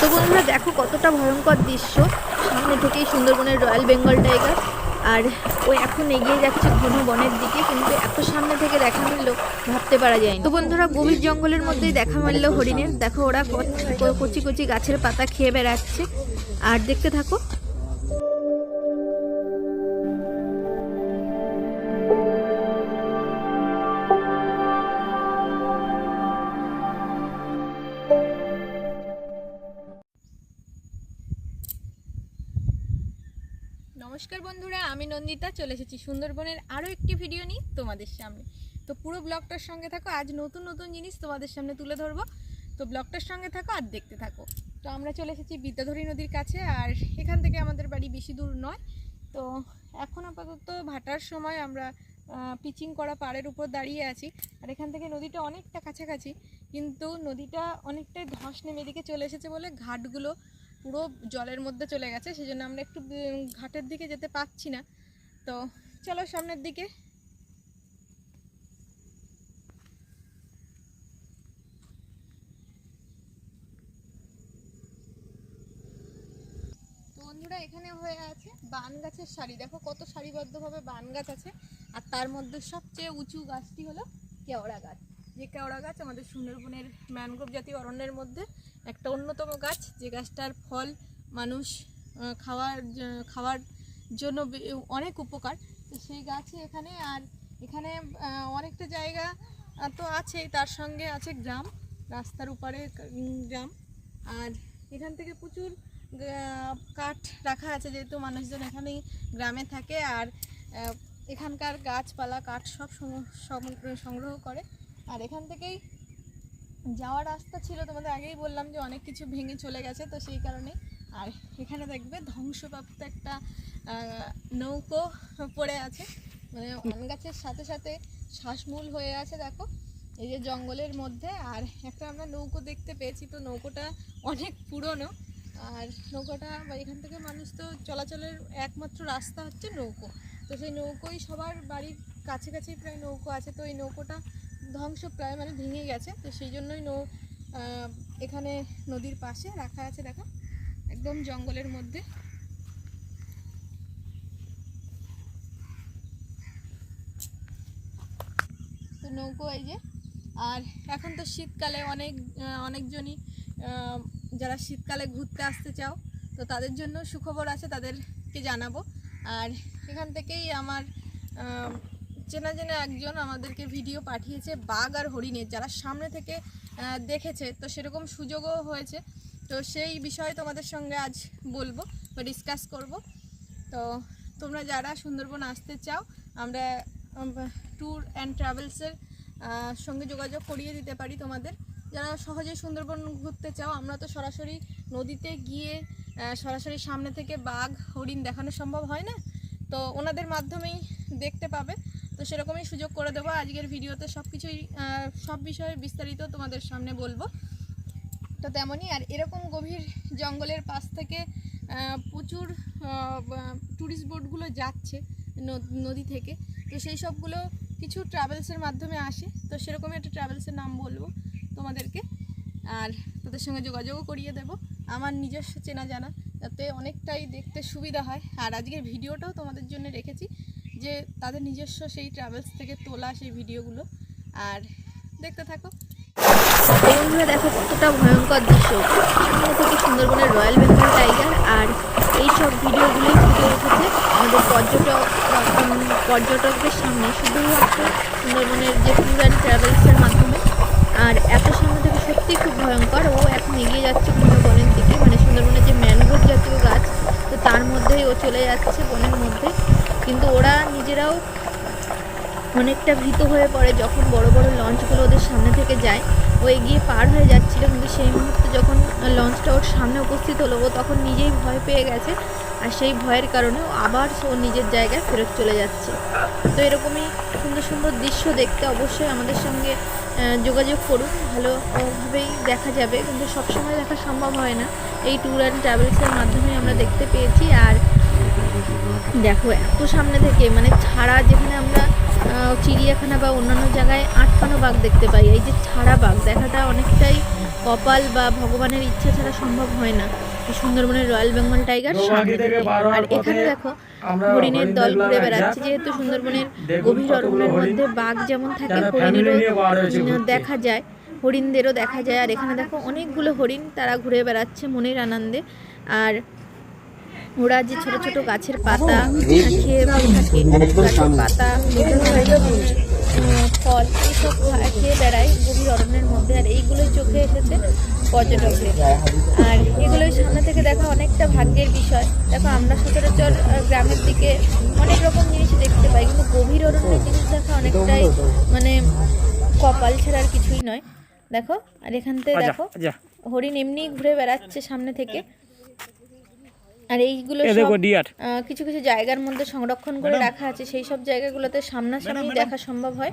তো বন্ধুরা দেখো কতটা ভয়ঙ্কর দৃশ্য। সামনে থেকেই সুন্দরবনের রয়্যাল বেঙ্গল টাইগার। আর ও এখন এগিয়ে যাচ্ছে ঘন বনের দিকে, কিন্তু এত সামনে থেকে দেখা মিললো ভাবতে পারা যায় তো বন্ধুরা গভীর জঙ্গলের মধ্যেই দেখা মিললো হরিণের। দেখো ওরা কচি কচি গাছের পাতা খেয়ে বেড়াচ্ছে। আর দেখতে থাকো নন্দিতা চলে এসেছি সুন্দরবনের আরও একটি ভিডিও নিয়ে তোমাদের সামনে। তো পুরো ব্লগটার সঙ্গে থাকো, আজ নতুন নতুন জিনিস তোমাদের সামনে তুলে ধরবো। তো ব্লগটার সঙ্গে থাকো আর দেখতে থাকো। তো আমরা চলে এসেছি বিদ্যাধরী নদীর কাছে, আর এখান থেকে আমাদের বাড়ি বেশি দূর নয়। তো এখন আপাতত ভাটার সময় আমরা পিচিং করা পাড়ের উপর দাঁড়িয়ে আছি। আর এখান থেকে নদীটা অনেকটা কাছাকাছি, কিন্তু নদীটা অনেকটাই ধস নেমে এদিকে চলে এসেছে বলে ঘাটগুলো পুরো জলের মধ্যে চলে গেছে। সেই জন্য আমরা একটু ঘাটের দিকে যেতে পাচ্ছি না। তো চলো সামনের দিকে। বন্ধুরা, এখানে হয়ে আছে বান গাছের সারি দেখো কত সারিবদ্ধভাবে বান গাছ আছে। আর তার মধ্যে সবচেয়ে উঁচু গাছটি হলো কেওড়া গাছ। যে কেওড়া গাছ আমাদের সুন্দরবনের ম্যানগ্রোভ জাতীয় অরণ্যের মধ্যে একটা অন্যতম গাছ। যে গাছটার ফল মানুষ খাওয়ার খাওয়ার জন্য অনেক উপকার। সেই গাছই এখানে, আর এখানে অনেকটা জায়গা তো আছেই। তার সঙ্গে আছে গ্রাম, রাস্তার উপরে গ্রাম। আর এখান থেকে প্রচুর কাঠ রাখা আছে, যেহেতু মানুষজন এখানেই গ্রামে থাকে। আর এখানকার গাছপালা, কাঠ সব সংগ্রহ করে। আর এখান থেকেই যাওয়ার রাস্তা ছিল, তোমাদের আগেই বললাম যে অনেক কিছু ভেঙে চলে গেছে, তো সেই কারণে। আর এখানে দেখবে ধ্বংসপ্রাপ্ত একটা নৌকো পড়ে আছে। মানে আম গাছের সাথে সাথে শ্বাসমূল হয়ে আছে, দেখো। এই যে জঙ্গলের মধ্যে, আর একটা আমরা নৌকো দেখতে পেয়েছি, তো নৌকোটা অনেক পুরনো। আর নৌকোটা এখান থেকে মানুষ তো চলাচলের একমাত্র রাস্তা হচ্ছে নৌকো। তো সেই নৌকোই সবার বাড়ির কাছে কাছেই প্রায় নৌকো আছে, তো এই নৌকোটা ধ্বংস প্রায় মানে ভেঙে গেছে। তো সেই জন্যই নৌ এখানে নদীর পাশে রাখা আছে, দেখো। একদম জঙ্গলের মধ্যে। নৌকো এই যে। আর এখন তো শীতকালে অনেক অনেকজনই যারা শীতকালে ঘুরতে আসতে চাও, তো তাদের জন্য সুখবর আছে, তাদেরকে জানাব। আর এখান থেকেই আমার চেনা চেনা একজন আমাদেরকে ভিডিও পাঠিয়েছে, বাঘ আর হরিণের। যারা সামনে থেকে দেখেছে, তো সেরকম সুযোগও হয়েছে। তো সেই বিষয়ে তোমাদের সঙ্গে আজ বলব বা ডিসকাস করব। তো তোমরা যারা সুন্দরবন আসতে চাও, আমরা ট্যুর অ্যান্ড ট্রাভেলসের সঙ্গে যোগাযোগ করিয়ে দিতে পারি তোমাদের। যারা সহজেই সুন্দরবন ঘুরতে চাও, আমরা তো সরাসরি নদীতে গিয়ে সরাসরি সামনে থেকে বাঘ, হরিণ দেখানো সম্ভব হয় না? তো ওনাদের মাধ্যমেই দেখতে পাবে। তো সেরকমই সুযোগ করে দেবো। আজকের ভিডিওতে সব কিছুই সব বিষয়ে বিস্তারিত তোমাদের সামনে বলব। তো তেমনই, আর এরকম গভীর জঙ্গলের পাশ থেকে প্রচুর ট্যুরিস্ট বোটগুলো যাচ্ছে নদী থেকে। তো সেই সবগুলো কিছু ট্রাভেলসের মাধ্যমে আসে। তো সেরকমই একটা ট্রাভেলসের নাম বলব তোমাদেরকে। আর তাদের সঙ্গে যোগাযোগও করিয়ে দেব। আমার নিজস্ব চেনা জানা, যাতে অনেকটাই দেখতে সুবিধা হয়। আর আজকের ভিডিওটাও তোমাদের জন্য রেখেছি, যে তাদের নিজস্ব সেই ট্রাভেলস থেকে তোলা সেই ভিডিওগুলো। আর দেখতে থাকো। বন্ধুরা, দেখো কতটা ভয়ঙ্কর দৃশ্য। সামনে থেকে সুন্দরবনের রয়্যাল বেঙ্গল টাইগার আর এই সব ভিডিওগুলোই ফুটে উঠেছে আমাদের পর্যটক পর্যটকদের সামনে শুধুমাত্র সুন্দরবনের যে ট্যুর অ্যান্ড ট্রাভেলসের মাধ্যমে, আর এত সামনে থেকে সত্যি খুব ভয়ঙ্কর। ও এখন এগিয়ে যাচ্ছে ঘন বনের দিকে মানে সুন্দরবনের যে ম্যানগ্রোভ জাতীয় গাছ, তো তার মধ্যেই ও চলে যাচ্ছে বনের মধ্যে। কিন্তু ওরা নিজেরাও অনেকটা ভীত হয়ে পড়ে যখন বড় বড় লঞ্চগুলো ওদের সামনে থেকে যায়। ও এগিয়ে পার হয়ে যাচ্ছিল, কিন্তু সেই মুহূর্তে যখন লঞ্চটা ওর সামনে উপস্থিত হলো, ও তখন নিজেই ভয় পেয়ে গেছে আর সেই ভয়ের কারণে ও আবার ওর নিজের জায়গায় ফেরত চলে যাচ্ছে। তো এরকমই সুন্দর সুন্দর দৃশ্য দেখতে অবশ্যই আমাদের সঙ্গে যোগাযোগ করুন। ভালোভাবেই দেখা যাবে। কিন্তু সবসময় দেখা সম্ভব হয় না। এই ট্যুর অ্যান্ড ট্রাভেলসের মাধ্যমে আমরা দেখতে পেয়েছি। আর দেখো, এত সামনে থেকে মানে ছাড়া যেখানে আমরা চিড়িয়াখানা বা অন্যান্য জায়গায় আটকানো বাঘ দেখতে পাই, এই যে ছাড়া বাঘ, দেখাটা অনেকটাই কপাল বা ভগবানের ইচ্ছা ছাড়া সম্ভব হয় না। সুন্দরবনের রয়্যাল বেঙ্গল টাইগার আর এখানে দেখো হরিণের দল ঘুরে বেড়াচ্ছে। যেহেতু সুন্দরবনের গভীর অরণ্যের মধ্যে বাঘ যেমন থাকে হরিণেরও দেখা যায় হরিণদেরও দেখা যায়। আর এখানে দেখো অনেকগুলো হরিণ তারা ঘুরে বেড়াচ্ছে মনের আনন্দে। আর ওরা যে ছোট ছোট গাছের পাতা খেয়ে থাকে গাছের পাতা উম, ফল এইসব খেয়ে বেড়ায় গভীর অরণ্যের মধ্যে। আর এইগুলোই চোখে এসেছে পর্যটকদের। আর এগুলোই সামনে থেকে দেখা অনেকটা ভাগ্যের বিষয়। দেখো আমরা সচরাচর গ্রামের দিকে অনেক রকম জিনিস দেখতে পাই কিন্তু গভীর অরণ্যের জিনিস দেখা অনেকটাই মানে কপাল ছাড়া আর কিছুই নয়। দেখো আর এখান থেকে দেখো আচ্ছা। হরিণ এমনি ঘুরে বেড়াচ্ছে সামনে থেকে। আর এইগুলো কিছু কিছু জায়গার মধ্যে সংরক্ষণ করে রাখা আছে। সেই সব জায়গাগুলোতে সামনাসামনি দেখা সম্ভব হয়।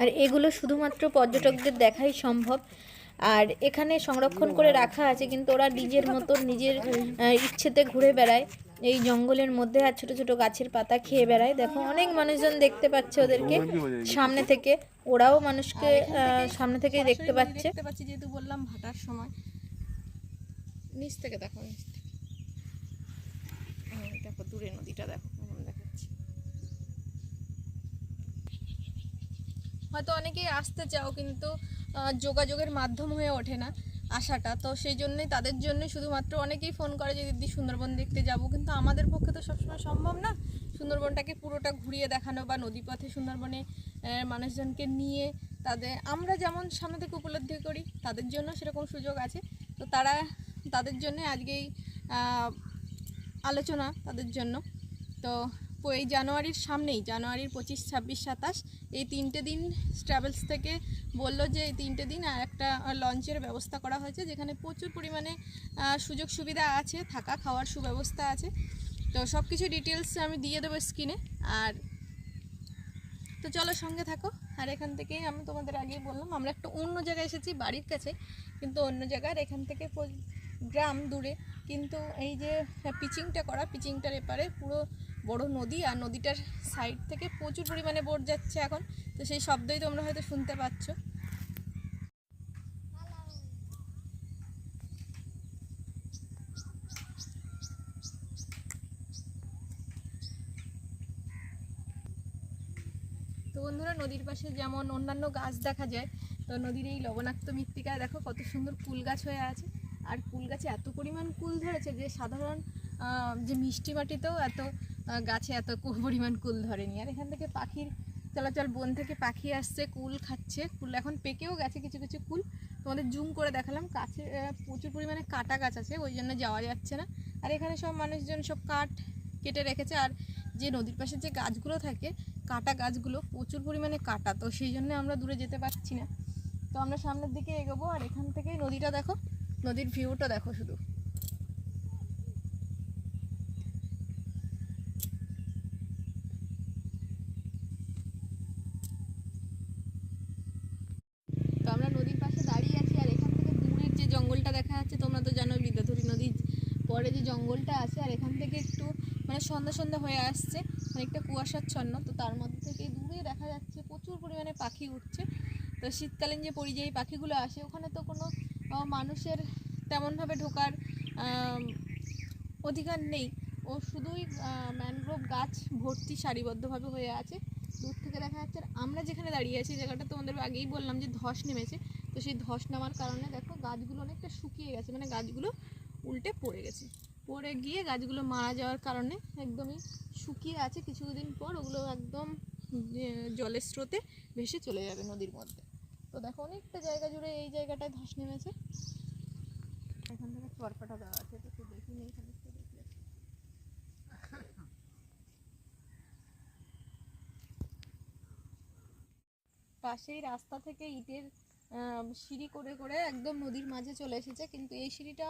আর এগুলো শুধুমাত্র পর্যটকদের দেখাই সম্ভব। আর এখানে সংরক্ষণ করে রাখা আছে কিন্তু ওরা নিজের মতো নিজের আহ, ইচ্ছেতে ঘুরে বেড়ায়। এই জঙ্গলের মধ্যে আর ছোট ছোট গাছের পাতা খেয়ে বেড়ায়। দেখো অনেক মানুষজন দেখতে পাচ্ছে ওদেরকে সামনে থেকে। ওরাও মানুষকে আহ, সামনে থেকেই দেখতে পাচ্ছে। দেখতে পাচ্ছি যেহেতু বললাম ভাটার সময়। নিচ থেকে দেখো থেকে। দেখো দূরে নদীটা দেখো দেখাচ্ছি। হয়তো অনেকেই আসতে চাও, কিন্তু যোগাযোগের মাধ্যম হয়ে ওঠে না আসাটা। তো সেই জন্যই, তাদের জন্যই শুধুমাত্র অনেকেই ফোন করে যে, দিদি, সুন্দরবন দেখতে যাব। কিন্তু আমাদের পক্ষে তো সবসময় সম্ভব না সুন্দরবনটাকে পুরোটা ঘুরিয়ে দেখানো বা নদীপথে সুন্দরবনে মানুষজনকে নিয়ে তাদের, আমরা যেমন সামনে থেকে উপলব্ধি করি, তাদের জন্য সেরকম সুযোগ আছে। তো তারা, তাদের জন্য আজকেই আলোচনা তাদের জন্য। তো এই জানুয়ারির সামনেই, জানুয়ারির পঁচিশ, ছাব্বিশ, সাতাশ, এই তিনটে দিন ট্রাভেলস থেকে বলল যে এই তিনটে দিন আর একটা লঞ্চের ব্যবস্থা করা হয়েছে, যেখানে প্রচুর পরিমাণে সুযোগ সুবিধা আছে, থাকা, খাওয়ার সুব্যবস্থা আছে। তো সব কিছু ডিটেলস আমি দিয়ে দেবো স্ক্রিনে আর তো চলো সঙ্গে থাকো। আর এখান থেকে আমি তোমাদের আগেই বললাম, আমরা একটা অন্য জায়গায় এসেছি বাড়ির কাছে, কিন্তু অন্য জায়গার এখান থেকে গ্রাম দূরে। কিন্তু এই যে পিচিংটা করা পিচিংটার এপারে পুরো বড় নদী আর নদীটার সাইড থেকে প্রচুর পরিমাণে বোট যাচ্ছে এখন। তো সেই শব্দই তোমরা হয়তো শুনতে পাচ্ছ। তো বন্ধুরা, নদীর পাশে যেমন অন্যান্য গাছ দেখা যায়, তো নদীর এই লবণাক্ত মৃত্তিকায় দেখো কত সুন্দর ফুল গাছ হয়ে আছে। আর কুল গাছে এত পরিমাণ কুল ধরেছে যে সাধারণ যে মিষ্টি মাটিতেও এত গাছে এত পরিমাণ কুল ধরেনি। আর এখান থেকে পাখির চলাচল, বন থেকে পাখি আসছে, কুল খাচ্ছে। কুল এখন পেকেও গেছে কিছু কিছু কুল। তোমাদের জুম করে দেখালাম। কাছে প্রচুর পরিমাণে কাটা গাছ আছে, ওই জন্য যাওয়া যাচ্ছে না। আর এখানে সব মানুষজন সব কাঠ কেটে রেখেছে। আর যে নদীর পাশে যে গাছগুলো থাকে, কাটা গাছগুলো প্রচুর পরিমাণে কাটা। তো সেই জন্য আমরা দূরে যেতে পারছি না। তো আমরা সামনের দিকে এগোবো, আর এখান থেকেই নদীটা দেখো। নদীর ভিউটা দেখো শুধু। তো আমরা নদীর পাশে দাঁড়িয়ে আছি আর এখান থেকে যে জঙ্গলটা দেখা যাচ্ছে, তোমরা তো জানো বিদ্যাধরী নদীর পরে যে জঙ্গলটা আছে, আর এখান থেকে একটু মানে সন্ধ্যা সন্ধ্যা হয়ে আসছে, অনেকটা কুয়াশাচ্ছন্ন। তো তার মধ্যে থেকে দূরে দেখা যাচ্ছে প্রচুর পরিমাণে পাখি উঠছে। তো শীতকালীন যে পরিযায়ী পাখিগুলো আসে, ওখানে তো কোনো মানুষের তেমনভাবে ঢোকার অধিকার নেই। ও শুধুই ম্যানগ্রোভ গাছ ভর্তি সারিবদ্ধভাবে হয়ে আছে। দূর থেকে দেখা যাচ্ছে আমরা যেখানে দাঁড়িয়ে আছি, জায়গাটা তোমাদের আগেই বললাম যে ধস নেমেছে। তো সেই ধস নামার কারণে দেখো গাছগুলো অনেকটা শুকিয়ে গেছে মানে গাছগুলো উল্টে পড়ে গেছে। পড়ে গিয়ে গাছগুলো মারা যাওয়ার কারণে একদমই শুকিয়ে আছে। কিছুদিন পর ওগুলো একদম জলের স্রোতে ভেসে চলে যাবে নদীর মধ্যে। তো দেখো অনেকটা জায়গা জুড়ে এই জায়গাটায় ধস নেমেছে। এখান থেকে চরপাটা দেওয়া আছে একটু দেখি নেই এখানে একটু দেখলে পাশেই রাস্তা থেকে ইটের আহ, সিঁড়ি করে করে একদম নদীর মাঝে চলে এসেছে কিন্তু এই সিঁড়িটা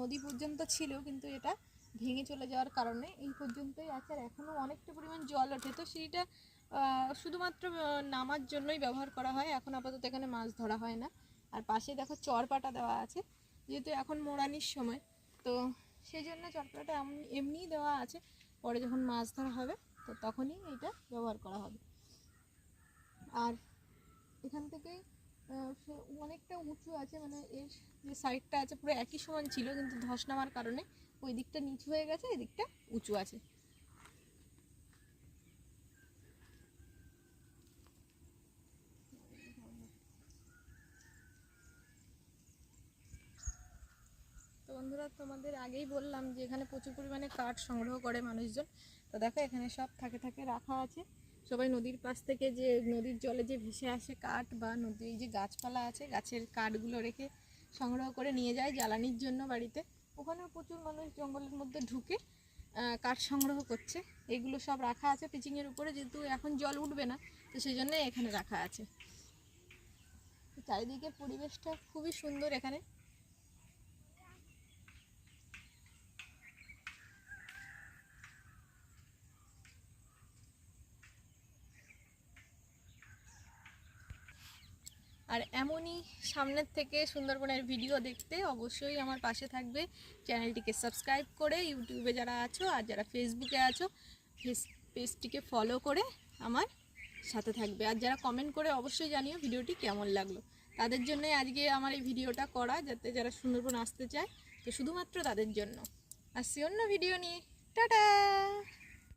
নদী পর্যন্ত ছিল কিন্তু এটা ভেঙে চলে যাওয়ার কারণে এই পর্যন্তই আছে আর এখনও অনেকটা পরিমাণ জল ওঠে। তো সিঁড়িটা শুধুমাত্র নামার জন্যই ব্যবহার করা হয়। এখন আপাতত এখানে মাছ ধরা হয় না। আর পাশে দেখো চরপাটা দেওয়া আছে, যেহেতু এখন মোড়ানির সময়। তো সেই জন্য চরপাটা এমনি- এমনিই দেওয়া আছে। পরে যখন মাছ ধরা হবে, তো তখনই এটা ব্যবহার করা হবে। আর এখান থেকেই অনেকটা উঁচু আছে মানে এর যে সাইডটা আছে, পুরো একই সমান ছিল, কিন্তু ধস নামার কারণে ওই দিকটা নিচু হয়ে গেছে এই দিকটা উঁচু আছে। তোমাদের আগেই বললাম যে এখানে প্রচুর পরিমাণে কাঠ সংগ্রহ করে মানুষজন। তো দেখো, এখানে সব থাকে থাকে রাখা আছে। সবাই নদীর পাশ থেকে যে নদীর জলে যে ভেসে আসে কাঠ বা নদীর যে গাছপালা আছে, গাছের কাঠগুলো রেখে সংগ্রহ করে নিয়ে যায় জ্বালানির জন্য বাড়িতে। ওখানেও প্রচুর মানুষ জঙ্গলের মধ্যে ঢুকে কাঠ সংগ্রহ করছে। এগুলো সব রাখা আছে পিচিংয়ের উপরে, যেহেতু এখন জল উঠবে না, তো সেই জন্য এখানে রাখা আছে। চারিদিকে পরিবেশটা খুবই সুন্দর এখানে। আর এমনই সামনের থেকে সুন্দরবনের ভিডিও দেখতে অবশ্যই আমার পাশে থাকবে। চ্যানেলটিকে সাবস্ক্রাইব করে ইউটিউবে যারা আছো আর যারা ফেসবুকে আছো, ফেস, পেজটিকে ফলো করে আমার সাথে থাকবে। আর যারা কমেন্ট করে অবশ্যই জানিও ভিডিওটি কেমন লাগল। তাদের জন্যই আজকে আমার এই ভিডিওটা করা, যাতে যারা সুন্দরবন আসতে চায়, তো শুধুমাত্র তাদের জন্য। আসছি অন্য ভিডিও নিয়ে। টাটা!